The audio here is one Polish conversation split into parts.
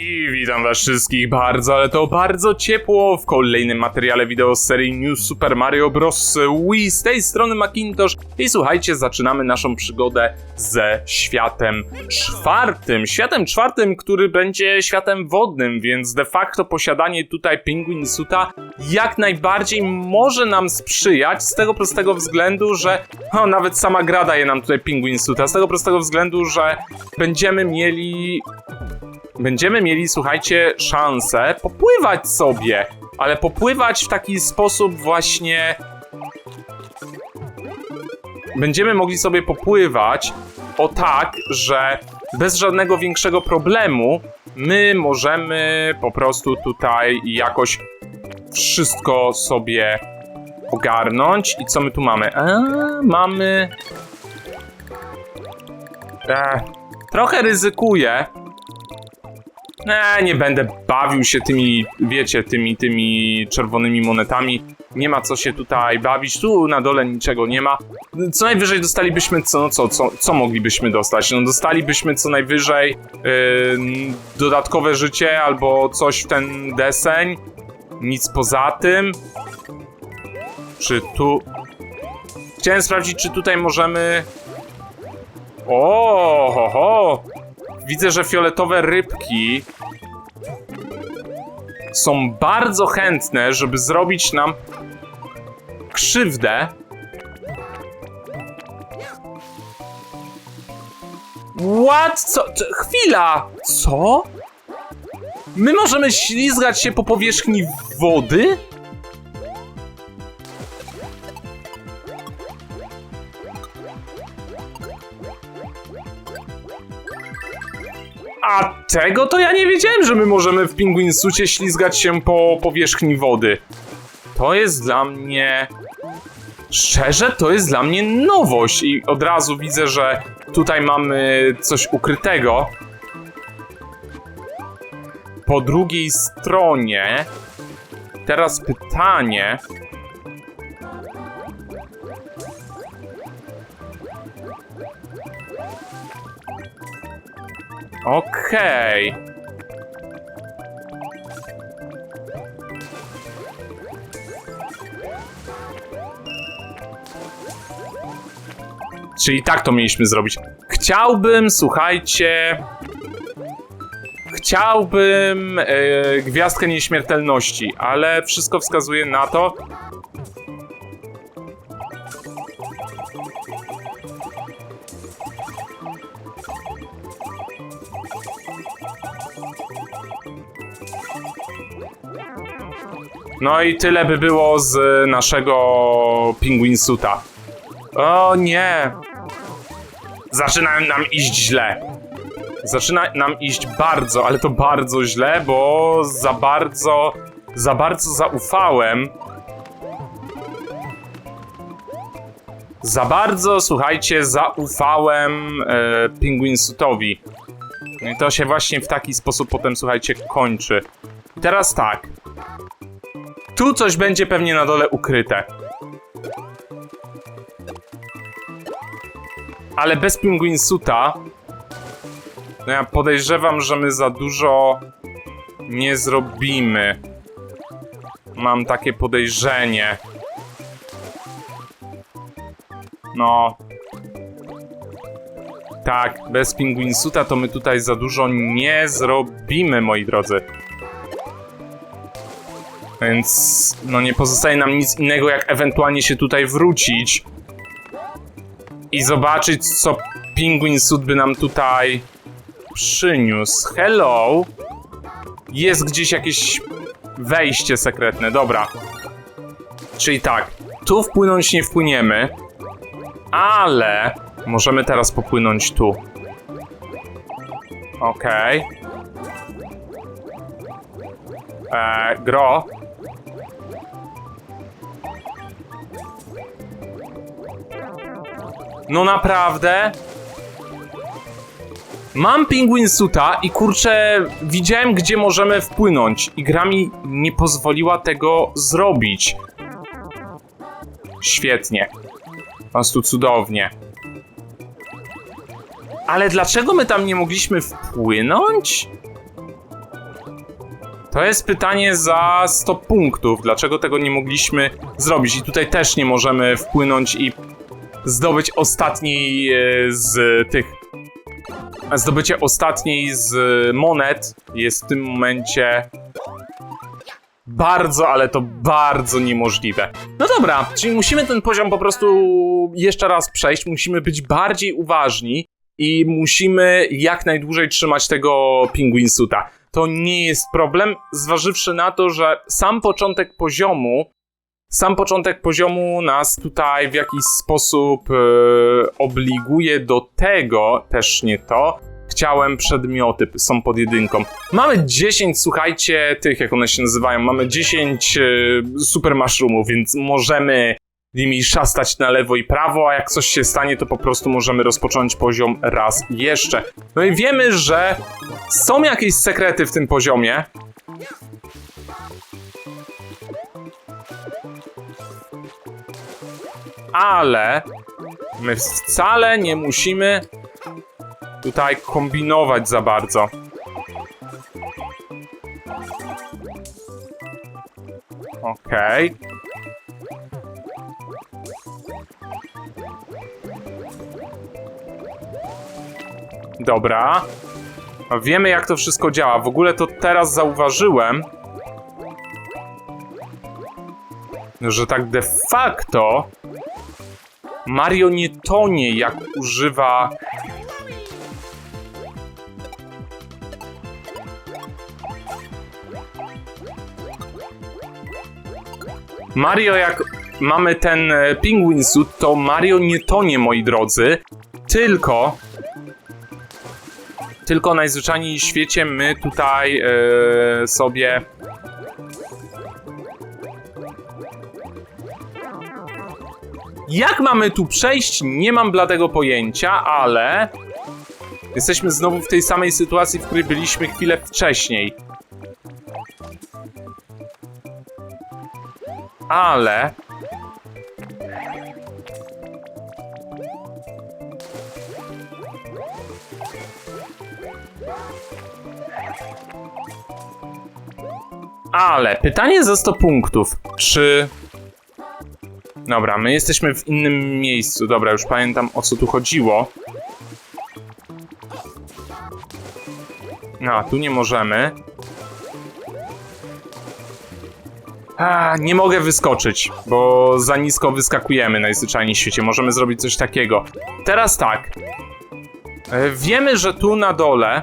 I witam was wszystkich bardzo, ale to bardzo ciepło w kolejnym materiale wideo z serii New Super Mario Bros. Wii. Z tej strony Macintosh i słuchajcie, zaczynamy naszą przygodę ze światem czwartym. Światem czwartym, który będzie światem wodnym, więc de facto posiadanie tutaj Penguin Suta jak najbardziej może nam sprzyjać z tego prostego względu, że o, nawet sama gra daje nam tutaj Penguin Suta, z tego prostego względu, że będziemy mieli będziemy mieli, słuchajcie, szansę popływać sobie, ale popływać w taki sposób właśnie. Będziemy mogli sobie popływać o tak, że bez żadnego większego problemu my możemy po prostu tutaj jakoś wszystko sobie ogarnąć. I co my tu mamy? A, mamy. E, trochę ryzykuję, nie, nie będę bawił się tymi, wiecie, tymi, tymi czerwonymi monetami. Nie ma co się tutaj bawić. Tu na dole niczego nie ma. Co najwyżej dostalibyśmy, co, no co, co, co moglibyśmy dostać? No dostalibyśmy co najwyżej yy, dodatkowe życie albo coś w ten deseń. Nic poza tym. Czy tu... Chciałem sprawdzić, czy tutaj możemy... O, ho, ho. Widzę, że fioletowe rybki są bardzo chętne, żeby zrobić nam krzywdę. What? Co? Chwila! Co? My możemy ślizgać się po powierzchni wody? A tego to ja nie wiedziałem, że my możemy w Penguin Sucie ślizgać się po powierzchni wody. To jest dla mnie... Szczerze, to jest dla mnie nowość i od razu widzę, że tutaj mamy coś ukrytego. Po drugiej stronie... Teraz pytanie... Okej. Czyli tak to mieliśmy zrobić. Chciałbym, słuchajcie. Chciałbym e, gwiazdkę nieśmiertelności, ale wszystko wskazuje na to. No i tyle by było z naszego Penguin Suta. O nie! Zaczyna nam iść źle. Zaczyna nam iść bardzo, ale to bardzo źle, bo za bardzo, za bardzo zaufałem. Za bardzo, słuchajcie, zaufałem e, Penguin Sutowi. No i to się właśnie w taki sposób potem, słuchajcie, kończy. I teraz tak. Tu coś będzie pewnie na dole ukryte. Ale bez Penguin Suta no ja podejrzewam, że my za dużo nie zrobimy. Mam takie podejrzenie. No. Tak, bez Penguin Suta to my tutaj za dużo nie zrobimy, moi drodzy. Więc no nie pozostaje nam nic innego, jak ewentualnie się tutaj wrócić i zobaczyć, co Penguin Suit by nam tutaj przyniósł. Hello! Jest gdzieś jakieś wejście sekretne, dobra. Czyli tak, tu wpłynąć nie wpłyniemy, ale możemy teraz popłynąć tu. Okej. Okay. Eee, gro, No naprawdę? Mam Penguin Suta i kurczę, widziałem gdzie możemy wpłynąć i gra mi nie pozwoliła tego zrobić. Świetnie. Po prostu cudownie. Ale dlaczego my tam nie mogliśmy wpłynąć? To jest pytanie za 100 punktów. Dlaczego tego nie mogliśmy zrobić? I tutaj też nie możemy wpłynąć i zdobyć ostatniej e, z tych. Zdobycie ostatniej z monet jest w tym momencie bardzo, ale to bardzo niemożliwe. No dobra, czyli musimy ten poziom po prostu jeszcze raz przejść, musimy być bardziej uważni i musimy jak najdłużej trzymać tego pingwinsuta. To nie jest problem, zważywszy na to, że sam początek poziomu sam początek poziomu nas tutaj w jakiś sposób e, obliguje do tego, też nie to. Chciałem przedmioty, są pod jedynką. Mamy 10, słuchajcie, tych, jak one się nazywają, mamy 10 e, super mushroomów, więc możemy nimi szastać na lewo i prawo, a jak coś się stanie, to po prostu możemy rozpocząć poziom raz jeszcze. No i wiemy, że są jakieś sekrety w tym poziomie. Ale my wcale nie musimy tutaj kombinować za bardzo. Okej. Dobra. Wiemy jak to wszystko działa. W ogóle to teraz zauważyłem, że tak de facto Mario nie tonie jak używa Mario jak mamy ten e, penguin suit, to Mario nie tonie, moi drodzy, tylko tylko najzwyczajniej w świecie my tutaj e, sobie Jak mamy tu przejść? Nie mam bladego pojęcia, ale jesteśmy znowu w tej samej sytuacji, w której byliśmy chwilę wcześniej. Ale Ale pytanie za 100 punktów. Czy. Dobra, my jesteśmy w innym miejscu. Dobra, już pamiętam o co tu chodziło. A, tu nie możemy. A, nie mogę wyskoczyć, bo za nisko wyskakujemy najzwyczajniej w świecie. Możemy zrobić coś takiego. Teraz tak. E, Wiemy, że tu na dole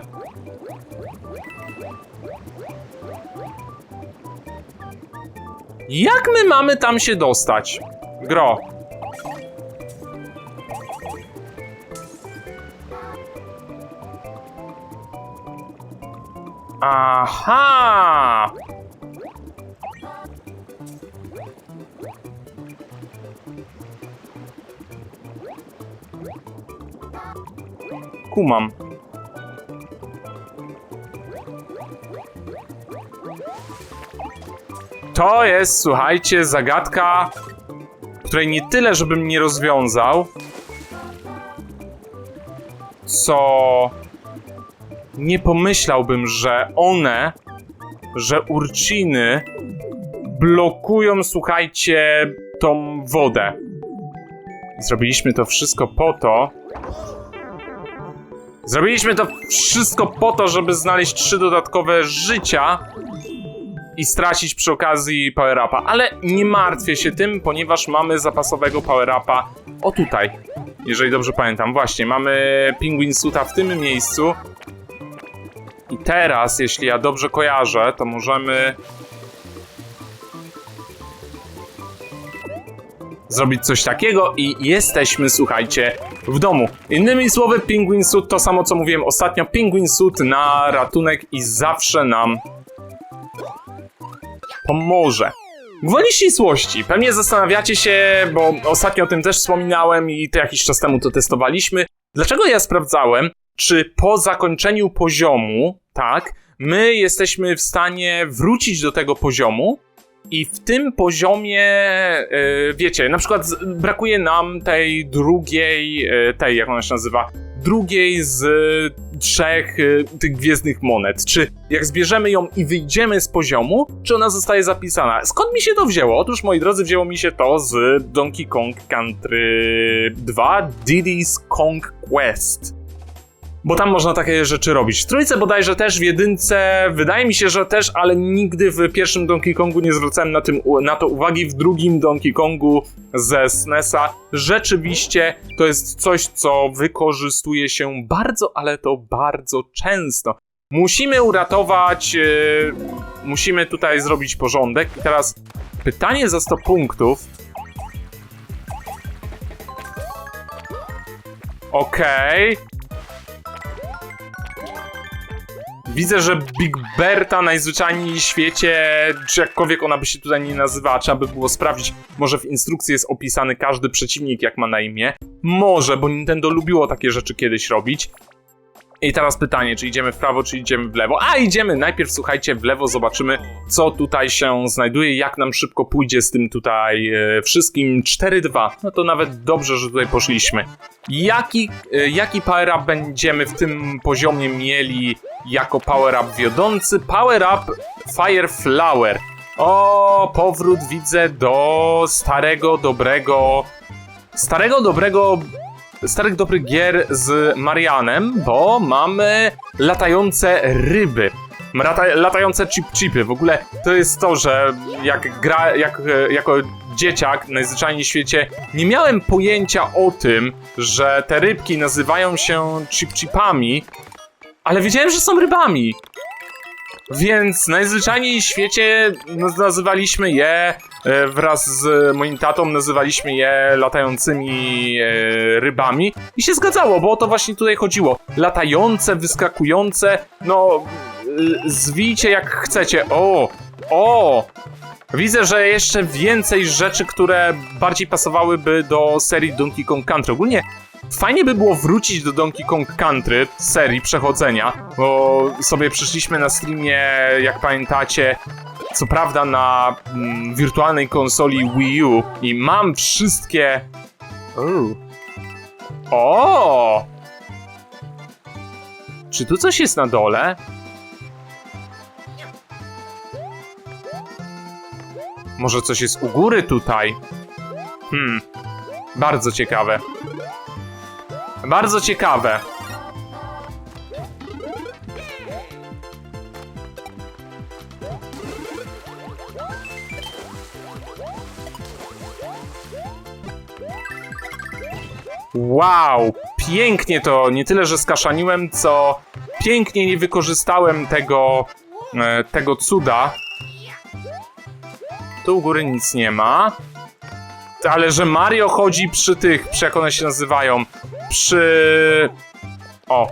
Jak my mamy tam się dostać? Gro. Aha! Kumam. To jest, słuchajcie, zagadka, której nie tyle, żebym nie rozwiązał, co nie pomyślałbym, że one, że urciny blokują, słuchajcie, tą wodę. Zrobiliśmy to wszystko po to. Zrobiliśmy to wszystko po to, żeby znaleźć trzy dodatkowe życia i stracić przy okazji power-upa, ale nie martwię się tym, ponieważ mamy zapasowego power-upa o tutaj. Jeżeli dobrze pamiętam, właśnie, mamy Penguin Suita w tym miejscu. I teraz, jeśli ja dobrze kojarzę, to możemy zrobić coś takiego i jesteśmy, słuchajcie, w domu. Innymi słowy, Penguin Suit to samo, co mówiłem ostatnio. Penguin Suit na ratunek i zawsze nam pomoże. Gwoli ścisłości. Pewnie zastanawiacie się, bo ostatnio o tym też wspominałem i to jakiś czas temu to testowaliśmy. Dlaczego ja sprawdzałem, czy po zakończeniu poziomu, tak, my jesteśmy w stanie wrócić do tego poziomu i w tym poziomie, yy, wiecie, na przykład brakuje nam tej drugiej, yy, tej, jak ona się nazywa, drugiej z trzech y, tych gwiezdnych monet. Czy jak zbierzemy ją i wyjdziemy z poziomu, czy ona zostaje zapisana? Skąd mi się to wzięło? Otóż, moi drodzy, wzięło mi się to z Donkey Kong Country 2 Diddy's Kong Quest. Bo tam można takie rzeczy robić. W trójce bodajże też, w jedynce wydaje mi się, że też, ale nigdy w pierwszym Donkey Kongu nie zwracałem na, tym, na to uwagi. W drugim Donkey Kongu ze SNESa rzeczywiście to jest coś, co wykorzystuje się bardzo, ale to bardzo często. Musimy uratować, yy, musimy tutaj zrobić porządek. I teraz pytanie za 100 punktów. Okej. Widzę, że Big Berta najzwyczajniej w świecie, czy jakkolwiek ona by się tutaj nie nazywała, trzeba by było sprawdzić. Może w instrukcji jest opisany każdy przeciwnik, jak ma na imię. Może, bo Nintendo lubiło takie rzeczy kiedyś robić. I teraz pytanie, czy idziemy w prawo, czy idziemy w lewo? A idziemy najpierw, słuchajcie, w lewo, zobaczymy, co tutaj się znajduje, jak nam szybko pójdzie z tym tutaj e, wszystkim. 4-2. No to nawet dobrze, że tutaj poszliśmy. Jaki, e, jaki power up będziemy w tym poziomie mieli jako power up wiodący? Power up Fire Flower. O, powrót widzę do starego, dobrego. Starego, dobrego starych dobrych gier z Marianem, bo mamy latające ryby. Lata, latające chip-chipy. W ogóle to jest to, że jak gra, jak, e, jako dzieciak najzwyczajniej w świecie nie miałem pojęcia o tym, że te rybki nazywają się chip-chipami, ale wiedziałem, że są rybami. Więc najzwyczajniej w świecie naz- nazywaliśmy je wraz z moim tatą nazywaliśmy je latającymi e, rybami i się zgadzało, bo o to właśnie tutaj chodziło. Latające, wyskakujące, no e, zwijcie jak chcecie. O, o! Widzę, że jeszcze więcej rzeczy, które bardziej pasowałyby do serii Donkey Kong Country. Ogólnie Fajnie by było wrócić do Donkey Kong Country serii przechodzenia, bo sobie przyszliśmy na streamie, jak pamiętacie, co prawda na mm, wirtualnej konsoli Wii U i mam wszystkie. O! Czy tu coś jest na dole? Może coś jest u góry tutaj? Hmm. Bardzo ciekawe. Bardzo ciekawe. Wow, pięknie to, nie tyle, że skaszaniłem, co pięknie nie wykorzystałem tego, e, tego cuda. Tu u góry nic nie ma. Ale że Mario chodzi przy tych, przy jak one się nazywają, przy... O.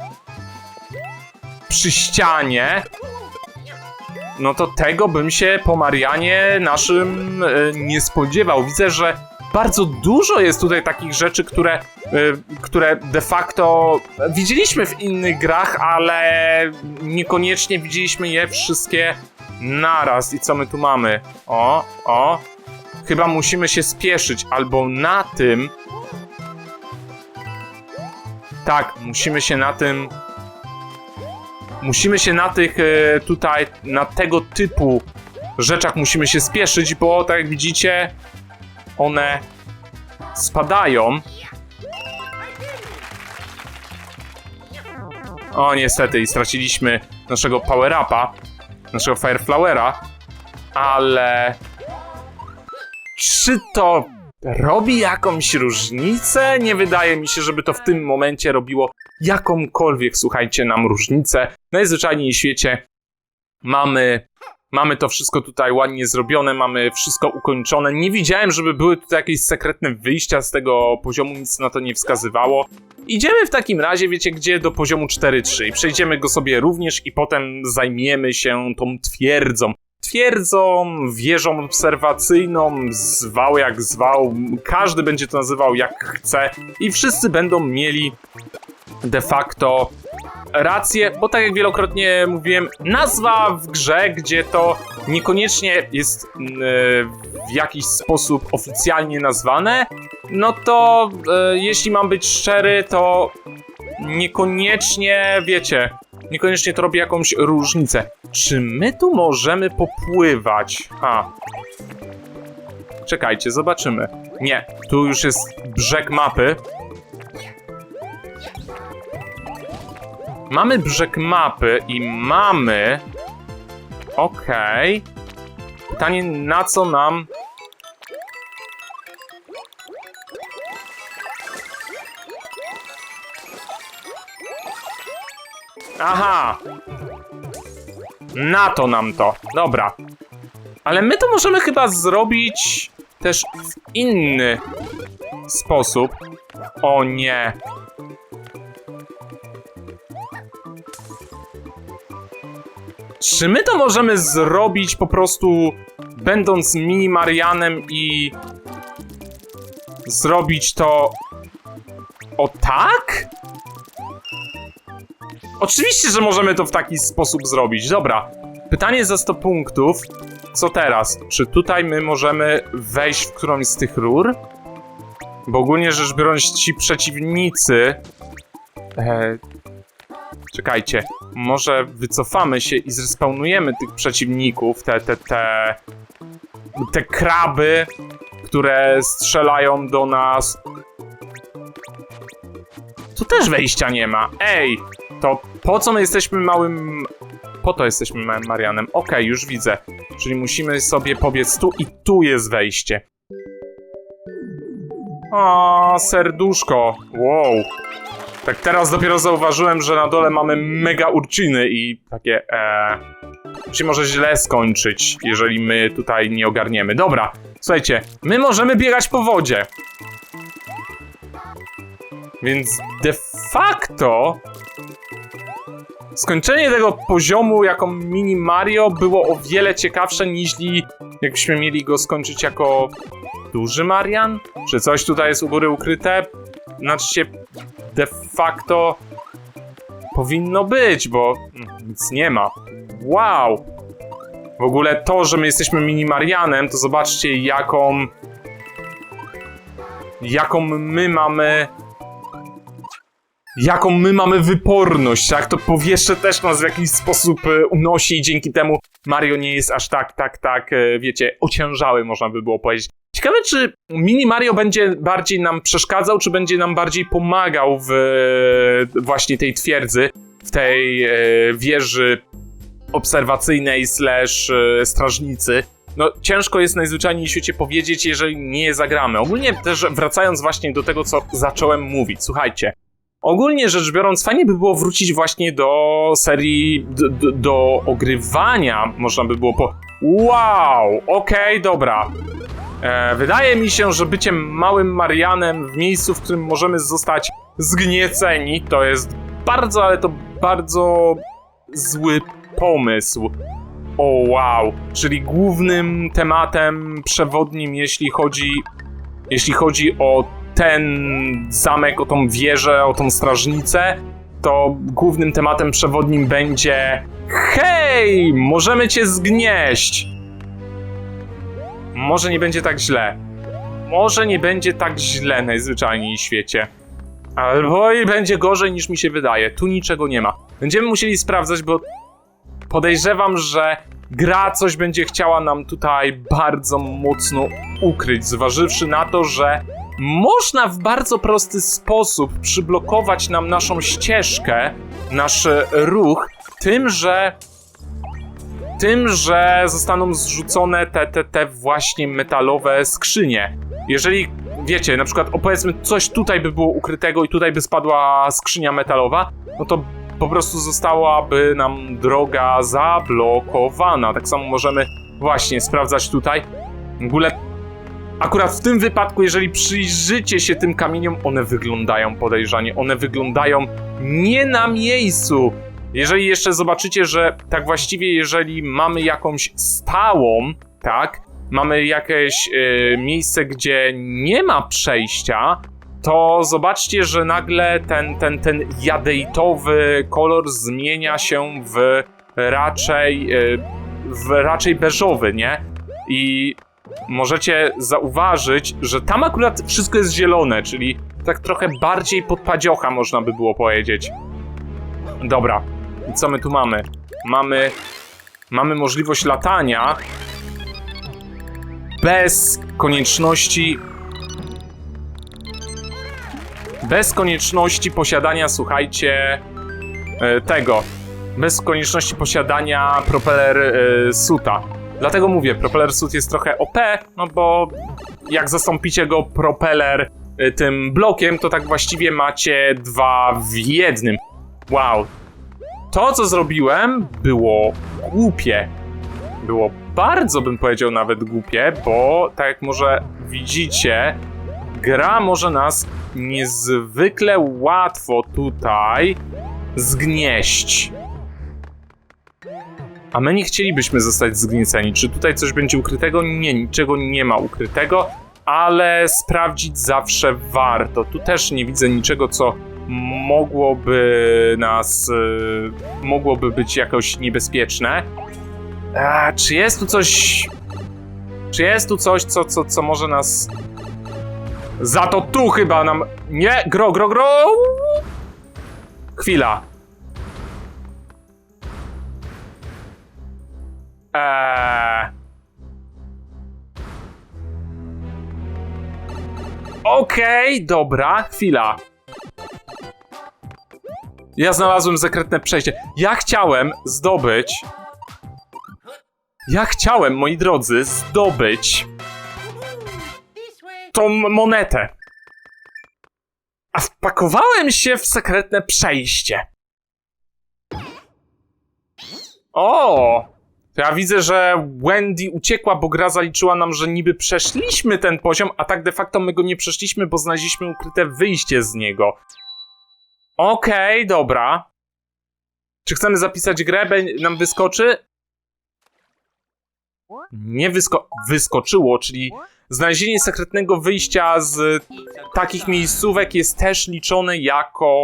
Przy ścianie. No to tego bym się po Marianie naszym e, nie spodziewał. Widzę, że bardzo dużo jest tutaj takich rzeczy, które, e, które de facto widzieliśmy w innych grach, ale niekoniecznie widzieliśmy je wszystkie naraz. I co my tu mamy? O, o. Chyba musimy się spieszyć albo na tym, tak, musimy się na tym. Musimy się na tych e, tutaj, na tego typu rzeczach musimy się spieszyć, bo tak jak widzicie, one spadają. O, niestety, i straciliśmy naszego power upa, naszego fireflowera, ale czy to robi jakąś różnicę? Nie wydaje mi się, żeby to w tym momencie robiło jakąkolwiek, słuchajcie, nam różnicę. Najzwyczajniej w świecie mamy, mamy to wszystko tutaj ładnie zrobione, mamy wszystko ukończone. Nie widziałem, żeby były tutaj jakieś sekretne wyjścia z tego poziomu, nic na to nie wskazywało. Idziemy w takim razie, wiecie gdzie, do poziomu 4-3 i przejdziemy go sobie również i potem zajmiemy się tą twierdzą twierdzą, wieżą obserwacyjną, zwał jak zwał, każdy będzie to nazywał jak chce i wszyscy będą mieli de facto rację, bo tak jak wielokrotnie mówiłem, nazwa w grze, gdzie to niekoniecznie jest yy, w jakiś sposób oficjalnie nazwane, no to yy, jeśli mam być szczery, to niekoniecznie, wiecie, niekoniecznie to robi jakąś różnicę. Czy my tu możemy popływać? Ha. Czekajcie, zobaczymy. Nie, tu już jest brzeg mapy. Mamy brzeg mapy i mamy. Okej. Pytanie, na co nam. Aha! Na to nam to. Dobra. Ale my to możemy chyba zrobić też w inny sposób. O nie. Czy my to możemy zrobić po prostu będąc mini Marianem i zrobić to o tak? Oczywiście, że możemy to w taki sposób zrobić. Dobra. Pytanie za 100 punktów. Co teraz? Czy tutaj my możemy wejść w którąś z tych rur? Bo ogólnie rzecz biorąc, ci przeciwnicy. E, czekajcie. Może wycofamy się i zrespawnujemy tych przeciwników, te, te, te. te kraby, które strzelają do nas. Tu też wejścia nie ma. Ej! To po co my jesteśmy małym. Po to jesteśmy małym Marianem. Okej, już widzę. Czyli musimy sobie pobiec tu i tu jest wejście. O, serduszko. Wow. Tak teraz dopiero zauważyłem, że na dole mamy mega urciny i takie. E, się może źle skończyć, jeżeli my tutaj nie ogarniemy. Dobra, słuchajcie, my możemy biegać po wodzie. Więc de facto skończenie tego poziomu jako mini Mario było o wiele ciekawsze niż jakbyśmy mieli go skończyć jako duży Marian? Czy coś tutaj jest u góry ukryte? Znaczy się de facto powinno być, bo nic nie ma. Wow! W ogóle to, że my jesteśmy mini Marianem, to zobaczcie jaką jaką my mamy jaką my mamy wyporność, tak? To powietrze też nas w jakiś sposób e, unosi i dzięki temu Mario nie jest aż tak, tak, tak, e, wiecie, ociężały, można by było powiedzieć. Ciekawe, czy mini Mario będzie bardziej nam przeszkadzał, czy będzie nam bardziej pomagał w e, właśnie tej twierdzy, w tej wieży obserwacyjnej slash strażnicy. No, ciężko jest najzwyczajniej w świecie powiedzieć, jeżeli nie zagramy. Ogólnie też wracając właśnie do tego, co zacząłem mówić. Słuchajcie, Ogólnie rzecz biorąc, fajnie by było wrócić właśnie do serii, do, do, do ogrywania, można by było po... Wow, okej, okay, dobra. E, wydaje mi się, że byciem małym Marianem w miejscu, w którym możemy zostać zgnieceni, to jest bardzo, ale to bardzo zły pomysł. O wow, czyli głównym tematem przewodnim, jeśli chodzi, jeśli chodzi o ten zamek, o tą wieżę, o tą strażnicę, to głównym tematem przewodnim będzie Hej, możemy cię zgnieść! Może nie będzie tak źle. Może nie będzie tak źle najzwyczajniej w świecie. Albo i będzie gorzej niż mi się wydaje. Tu niczego nie ma. Będziemy musieli sprawdzać, bo podejrzewam, że gra coś będzie chciała nam tutaj bardzo mocno ukryć, zważywszy na to, że można w bardzo prosty sposób przyblokować nam naszą ścieżkę, nasz ruch, tym, że tym, że zostaną zrzucone te, te, te właśnie metalowe skrzynie. Jeżeli, wiecie, na przykład opowiedzmy coś tutaj by było ukrytego i tutaj by spadła skrzynia metalowa, no to po prostu zostałaby nam droga zablokowana. Tak samo możemy właśnie sprawdzać tutaj. W ogóle Akurat w tym wypadku, jeżeli przyjrzycie się tym kamieniom, one wyglądają podejrzanie, one wyglądają nie na miejscu. Jeżeli jeszcze zobaczycie, że tak właściwie, jeżeli mamy jakąś stałą, tak, mamy jakieś y, miejsce, gdzie nie ma przejścia, to zobaczcie, że nagle ten, ten, ten jadejtowy kolor zmienia się w raczej, y, w raczej beżowy, nie? I możecie zauważyć, że tam akurat wszystko jest zielone, czyli tak trochę bardziej pod padziocha, można by było powiedzieć. Dobra, i co my tu mamy? Mamy, mamy możliwość latania bez konieczności bez konieczności posiadania, słuchajcie, e, tego. Bez konieczności posiadania propeller e, suta. Dlatego mówię, propeller suit jest trochę OP, no bo jak zastąpicie go propeller e, tym blokiem, to tak właściwie macie dwa w jednym. Wow. To, co zrobiłem, było głupie. Było bardzo, bym powiedział, nawet głupie, bo tak jak może widzicie, gra może nas niezwykle łatwo tutaj zgnieść. A my nie chcielibyśmy zostać zgnieceni. Czy tutaj coś będzie ukrytego? Nie, niczego nie ma ukrytego, ale sprawdzić zawsze warto. Tu też nie widzę niczego, co mogłoby nas. y, mogłoby być jakoś niebezpieczne. A, czy jest tu coś. Czy jest tu coś, co, co, co może nas za to tu chyba nam. Nie, gro, gro, gro! Chwila. Eee. Okej, dobra, chwila. Ja znalazłem sekretne przejście. Ja chciałem zdobyć. Ja chciałem, moi drodzy, zdobyć tą monetę. A wpakowałem się w sekretne przejście. O! To ja widzę, że Wendy uciekła, bo gra zaliczyła nam, że niby przeszliśmy ten poziom, a tak de facto my go nie przeszliśmy, bo znaleźliśmy ukryte wyjście z niego. Okej, dobra. Czy chcemy zapisać grę? Nam wyskoczy? Nie wysko... wyskoczyło, czyli znalezienie sekretnego wyjścia z takich miejscówek jest też liczone jako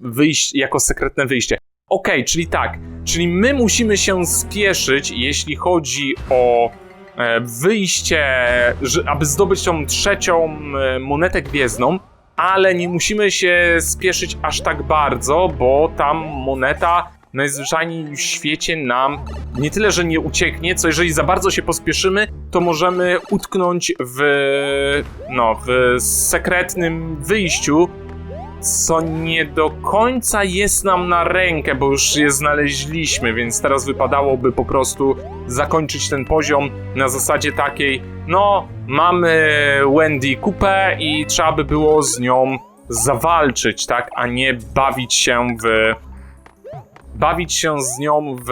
wyjście, jako sekretne wyjście. Okej, czyli tak, czyli my musimy się spieszyć, jeśli chodzi o e, wyjście, aby zdobyć tą trzecią e, monetę gwiezdną, ale nie musimy się spieszyć aż tak bardzo, bo tam moneta najzwyczajniej w świecie nam nie tyle, że nie ucieknie, co jeżeli za bardzo się pospieszymy, to możemy utknąć w, no, w sekretnym wyjściu, co nie do końca jest nam na rękę, bo już je znaleźliśmy, więc teraz wypadałoby po prostu zakończyć ten poziom na zasadzie takiej, no, mamy Wendy kupę i trzeba by było z nią zawalczyć, tak, a nie bawić się w bawić się z nią w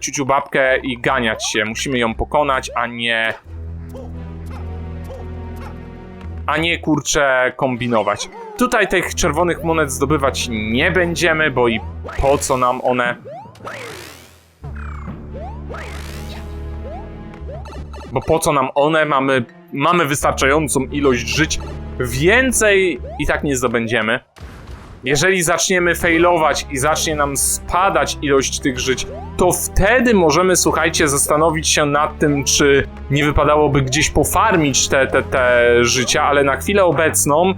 ciuciu babkę i ganiać się. Musimy ją pokonać, a nie a nie kurczę kombinować. Tutaj tych czerwonych monet zdobywać nie będziemy, bo i po co nam one? Bo po co nam one? Mamy, mamy wystarczającą ilość żyć. Więcej i tak nie zdobędziemy. Jeżeli zaczniemy failować i zacznie nam spadać ilość tych żyć, to wtedy możemy, słuchajcie, zastanowić się nad tym, czy nie wypadałoby gdzieś pofarmić te, te, te życia, ale na chwilę obecną,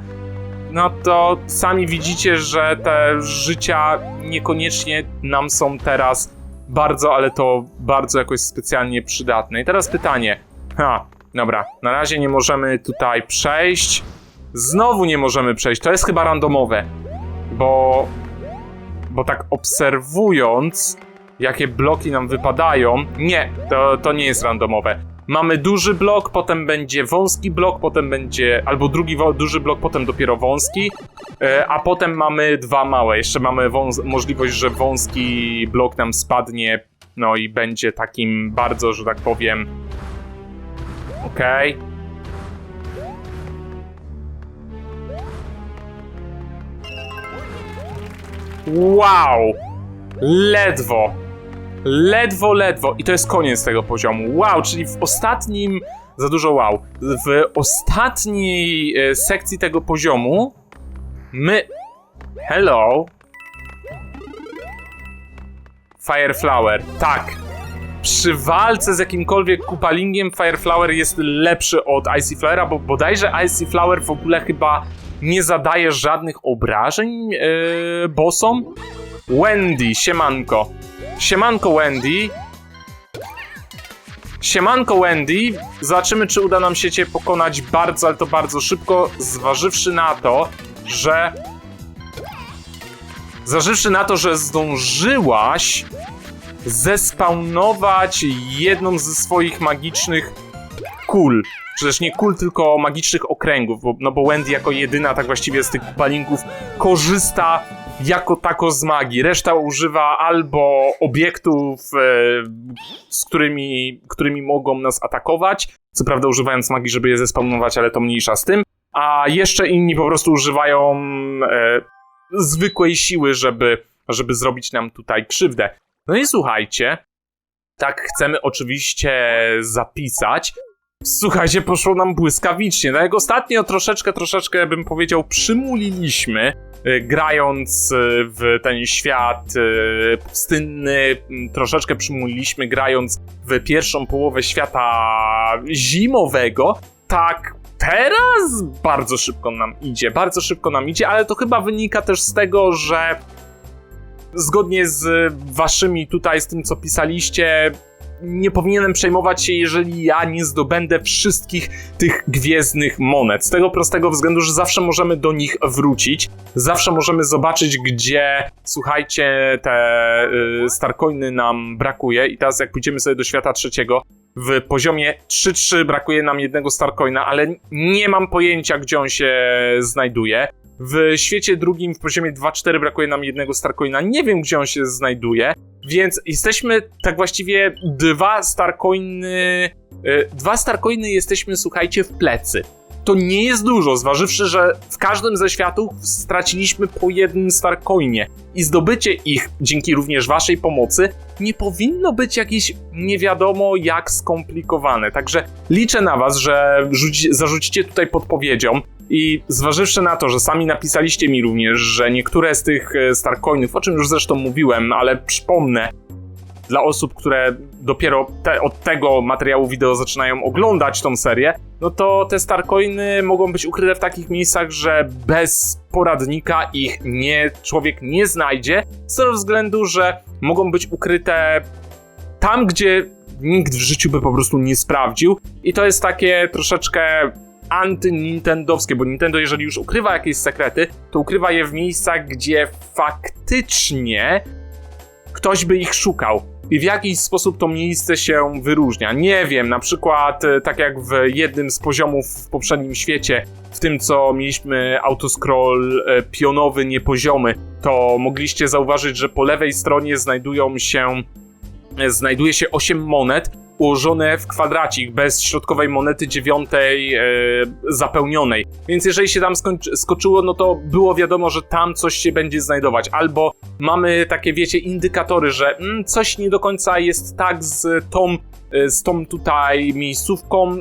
no to sami widzicie, że te życia niekoniecznie nam są teraz bardzo, ale to bardzo jakoś specjalnie przydatne. I teraz pytanie. Ha, dobra, na razie nie możemy tutaj przejść. Znowu nie możemy przejść, to jest chyba randomowe bo, bo tak obserwując, jakie bloki nam wypadają, nie, to, to nie jest randomowe. Mamy duży blok, potem będzie wąski blok, potem będzie, albo drugi duży blok, potem dopiero wąski, e, a potem mamy dwa małe. Jeszcze mamy możliwość, że wąski blok nam spadnie, no i będzie takim bardzo, że tak powiem, okej. Wow! Ledwo. Ledwo, ledwo. I to jest koniec tego poziomu. Wow, czyli w ostatnim. Za dużo wow. W ostatniej e, sekcji tego poziomu. My. Hello. Fireflower. Tak. Przy walce z jakimkolwiek kupalingiem Fireflower jest lepszy od Icy Flowera, bo bodajże Icy Flower w ogóle chyba nie zadaje żadnych obrażeń yy, bossom. Wendy, siemanko. Siemanko Wendy. Siemanko Wendy. Zobaczymy, czy uda nam się cię pokonać bardzo, ale to bardzo szybko, zważywszy na to, że... Zważywszy na to, że zdążyłaś zespawnować jedną ze swoich magicznych kul. Przecież nie kul, tylko magicznych okręgów, bo, no bo Wendy jako jedyna tak właściwie z tych palinków korzysta jako tako z magii. Reszta używa albo obiektów, e, z którymi, którymi mogą nas atakować, co prawda używając magii, żeby je zespawnować, ale to mniejsza z tym, a jeszcze inni po prostu używają e, zwykłej siły, żeby, żeby zrobić nam tutaj krzywdę. No i słuchajcie, tak chcemy oczywiście zapisać. Słuchajcie, poszło nam błyskawicznie. Tak jak ostatnio troszeczkę, troszeczkę bym powiedział, przymuliliśmy, y, grając y, w ten świat y, pustynny, troszeczkę przymuliliśmy, grając w pierwszą połowę świata zimowego. Tak teraz bardzo szybko nam idzie, bardzo szybko nam idzie, ale to chyba wynika też z tego, że zgodnie z waszymi tutaj, z tym co pisaliście, nie powinienem przejmować się, jeżeli ja nie zdobędę wszystkich tych gwiezdnych monet. Z tego prostego względu, że zawsze możemy do nich wrócić. Zawsze możemy zobaczyć, gdzie, słuchajcie, te y, Starcoiny nam brakuje. I teraz, jak pójdziemy sobie do świata trzeciego, w poziomie 3-3 brakuje nam jednego Starcoina, ale nie mam pojęcia, gdzie on się znajduje. W świecie drugim w poziomie 2-4 brakuje nam jednego Starcoina. Nie wiem, gdzie on się znajduje. Więc jesteśmy tak właściwie dwa Starcoiny. y, Dwa Starcoiny jesteśmy, słuchajcie, w plecy. To nie jest dużo, zważywszy, że w każdym ze światów straciliśmy po jednym Starcoinie. I zdobycie ich, dzięki również waszej pomocy, nie powinno być jakieś nie wiadomo jak skomplikowane. Także liczę na was, że rzuci, zarzucicie tutaj podpowiedzią. I zważywszy na to, że sami napisaliście mi również, że niektóre z tych e, Starcoinów, o czym już zresztą mówiłem, ale przypomnę, dla osób, które dopiero te, od tego materiału wideo zaczynają oglądać tą serię, no to te Starcoiny mogą być ukryte w takich miejscach, że bez poradnika ich nie, człowiek nie znajdzie, z tego względu, że mogą być ukryte tam, gdzie nikt w życiu by po prostu nie sprawdził. I to jest takie troszeczkę anty-nintendowskie, bo Nintendo jeżeli już ukrywa jakieś sekrety, to ukrywa je w miejscach, gdzie faktycznie ktoś by ich szukał. I w jakiś sposób to miejsce się wyróżnia. Nie wiem, na przykład e, tak jak w jednym z poziomów w poprzednim świecie, w tym co mieliśmy autoscroll e, pionowy, niepoziomy, to mogliście zauważyć, że po lewej stronie znajdują się e, znajduje się 8 monet ułożone w kwadracik, bez środkowej monety dziewiątej e, zapełnionej. Więc jeżeli się tam skoczyło, no to było wiadomo, że tam coś się będzie znajdować. Albo mamy takie, wiecie, indykatory, że mm, coś nie do końca jest tak z tą, e, z tą tutaj miejscówką.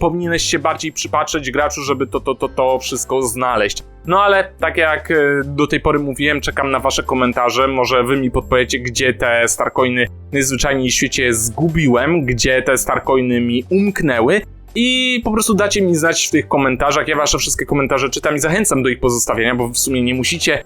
Powinieneś się bardziej przypatrzeć graczu, żeby to, to, to, to wszystko znaleźć. No ale tak jak e, do tej pory mówiłem, czekam na wasze komentarze. Może wy mi podpowiecie, gdzie te Starcoiny najzwyczajniej w świecie zgubiłem, gdzie te Starcoiny mi umknęły. I po prostu dacie mi znać w tych komentarzach. Ja wasze wszystkie komentarze czytam i zachęcam do ich pozostawienia, bo w sumie nie musicie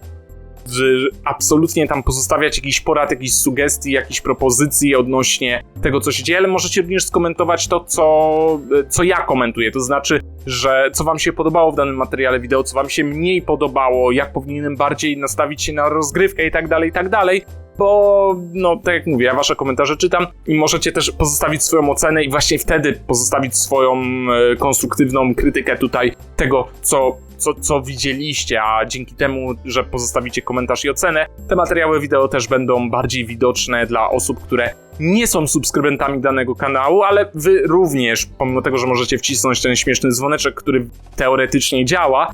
w, absolutnie tam pozostawiać jakichś porad, jakichś sugestii, jakichś propozycji odnośnie tego, co się dzieje, ale możecie również skomentować to, co, co ja komentuję. To znaczy, że co wam się podobało w danym materiale wideo, co wam się mniej podobało, jak powinienem bardziej nastawić się na rozgrywkę i tak dalej, i tak dalej. Bo, no, tak jak mówię, ja wasze komentarze czytam i możecie też pozostawić swoją ocenę i właśnie wtedy pozostawić swoją e, konstruktywną krytykę tutaj tego, co co, co widzieliście, a dzięki temu, że pozostawicie komentarz i ocenę, te materiały wideo też będą bardziej widoczne dla osób, które nie są subskrybentami danego kanału, ale wy również, pomimo tego, że możecie wcisnąć ten śmieszny dzwoneczek, który teoretycznie działa,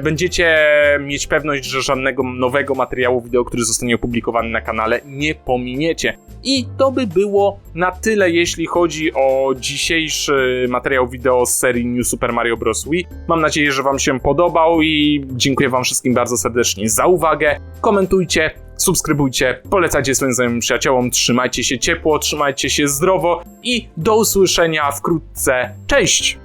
będziecie mieć pewność, że żadnego nowego materiału wideo, który zostanie opublikowany na kanale, nie pominiecie. I to by było na tyle, jeśli chodzi o dzisiejszy materiał wideo z serii New Super Mario Bros. Wii. Mam nadzieję, że Wam się podobał i dziękuję Wam wszystkim bardzo serdecznie za uwagę. Komentujcie, subskrybujcie, polecajcie swoim znajomym przyjaciołom, trzymajcie się ciepło, trzymajcie się zdrowo i do usłyszenia wkrótce. Cześć!